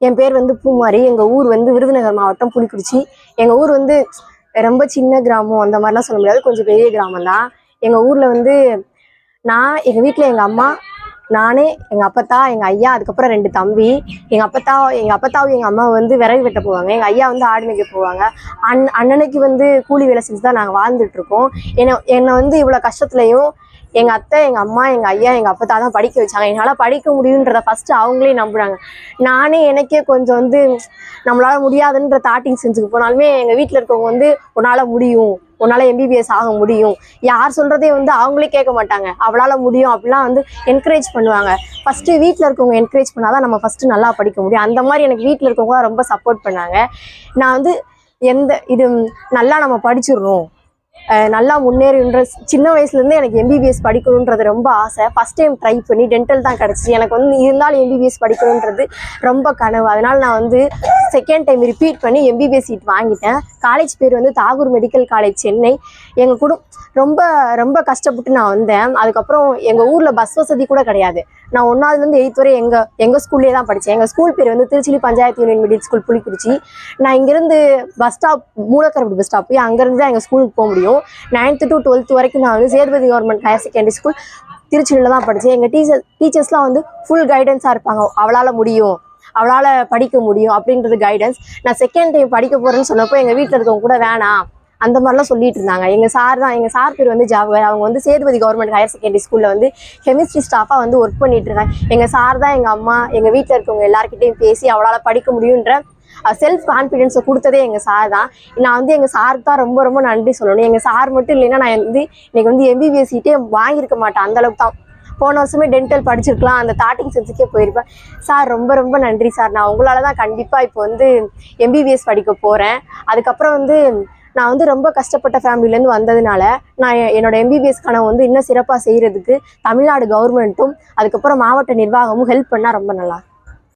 என் பேர் வந்து பூமாரி. எங்க ஊர் வந்து விருதுநகர் மாவட்டம் புலிக்குறிச்சி எங்க ஊர் வந்து ரொம்ப சின்ன கிராமம். அந்த மாதிரிலாம் சொல்ல முடியாது. கொஞ்சம் பெரிய கிராமம் தான் எங்க ஊர்ல வந்து நான் எங்க வீட்டுல எங்க அம்மா நானே எங்க அப்பத்தா எங்க ஐயா அதுக்கப்புறம் ரெண்டு தம்பி. எங்க அப்பத்தா எங்க அப்பத்தாவும் எங்க அம்மா வந்து விறகு வெட்ட போவாங்க. எங்க ஐயா வந்து ஆடு மேய்க்க போவாங்க. அண் அண்ணனுக்கு வந்து கூலி வேலை செஞ்சு தான் நாங்கள் வாழ்ந்துட்டு இருக்கோம். என்னை என்னை வந்து இவ்வளோ கஷ்டத்துலையும் எங்க அத்தை எங்க அம்மா எங்க ஐயா எங்க அப்பத்தா தான் படிக்க வச்சாங்க. என்னால படிக்க முடியுன்றத ஃபர்ஸ்ட் அவங்களே நம்புறாங்க. நானே எனக்கே கொஞ்சம் வந்து நம்மளால முடியாதுன்ற தாட்டிங் செஞ்சுக்கு போனாலுமே எங்க வீட்டுல இருக்கவங்க வந்து உன்னால முடியும். உன்னால எம்பிபிஎஸ் ஆக முடியும். யார் சொல்றதே வந்து அவங்களே கேட்க மாட்டாங்க. அவளால முடியும். அப்படிலாம் வந்து என்கரேஜ் பண்ணுவாங்க. ஃபர்ஸ்ட் வீட்டில் இருக்கவங்க என்கரேஜ் பண்ணாதான் நம்ம ஃபர்ஸ்ட் நல்லா படிக்க முடியும். அந்த மாதிரி எனக்கு வீட்டில் இருக்கவங்க ரொம்ப சப்போர்ட் பண்ணாங்க. நான் வந்து எந்த இது நல்லா நம்ம படிச்சிடுறோம். நல்லா முன்னேறின்ற சின்ன வயசுலேருந்து எனக்கு எம்பிபிஎஸ் படிக்கணுன்றது ரொம்ப ஆசை. ஃபஸ்ட் டைம் ட்ரை பண்ணி டென்டல் தான் கிடச்சிச்சு. எனக்கு வந்து இருந்தாலும் எம்பிபிஎஸ் படிக்கணுன்றது ரொம்ப கனவு. அதனால் நான் வந்து செகண்ட் டைம் ரிப்பீட் பண்ணி எம்பிபிஎஸ் சீட் வாங்கிட்டேன். காலேஜ் பேர் வந்து தாகூர் மெடிக்கல் காலேஜ் சென்னை. எங்கள் குடும் ரொம்ப ரொம்ப கஷ்டப்பட்டு நான் வந்தேன். அதுக்கப்புறம் எங்கள் ஊரில் பஸ் வசதி கூட கிடையாது. நான் ஒன்றாவதுலேருந்து எயித் வரை எங்கள் எங்கள் ஸ்கூல்லேயே தான் படித்தேன் எங்கள் ஸ்கூல் பேர் வந்து திருச்சிலி panchayat union middle school Pulikkurichi நான் இங்கேருந்து bus stop Moolakkarapatti bus stop போய் அங்கேருந்து தான் எங்கள் ஸ்கூலுக்கு போக முடியும். நைன்த்து டு டுவெல்த் வரைக்கும் நான் வந்து Sethupathi government higher secondary school திருச்சியில் தான் படித்தேன் எங்கள் டீச்சர் டீச்சர்ஸ்லாம் வந்து ஃபுல் கைடன்ஸாக இருப்பாங்க. அவளால் முடியும். அவளால் படிக்க முடியும் அப்படின்றது கைடன்ஸ் நான் செகண்ட் டைம் படிக்க போகிறேன்னு சொன்னப்போ எங்கள் வீட்டில் இருக்கவங்க கூட வேணாம். அந்த மாதிரிலாம் சொல்லிட்டு இருந்தாங்க. எங்கள் சார் தான் எங்கள் சார் பேர் வந்து ஜாவகர் அவங்க வந்து சேதுபதி கவர்மெண்ட் ஹையர் செகண்டரி ஸ்கூலில் வந்து கெமிஸ்ட்ரி ஸ்டாஃபாக வந்து ஒர்க் பண்ணிட்டு இருக்காங்க எங்கள் சார் தான் எங்கள் அம்மா எங்கள் வீட்டில் இருக்கவங்க எல்லாருக்கிட்டையும் பேசி அவளால் படிக்க முடியுன்ற செல்ஃப் கான்ஃபிடென்ஸை கொடுத்ததே எங்கள் சார் தான். நான் வந்து எங்கள் சாருக்கு தான் ரொம்ப ரொம்ப நன்றி சொல்லணும். எங்கள் சார் மட்டும் இல்லைன்னா நான் வந்து இன்னைக்கு வந்து எம்பிபிஎஸ் சீட்டே வாங்கியிருக்க மாட்டேன். அந்தளவுக்கு தான். போன வருஷமே டென்டல் படிச்சிருக்கலாம். அந்த தாட்டிங் சென்ஸுக்கே போயிருப்பேன். சார் ரொம்ப ரொம்ப நன்றி சார் நான் உங்களால் தான் கண்டிப்பாக இப்போ வந்து எம்பிபிஎஸ் படிக்க போகிறேன் அதுக்கப்புறம் வந்து நான் வந்து ரொம்ப கஷ்டப்பட்ட ஃபேமிலியிலேருந்து வந்ததுனால நான் என்னோட எம்பிபிஎஸ் கனவு வந்து இன்னும் சிறப்பாக செய்கிறதுக்கு தமிழ்நாடு கவர்மெண்ட்டும் அதுக்கப்புறம் மாவட்ட நிர்வாகமும் ஹெல்ப் பண்ணால் ரொம்ப நல்லா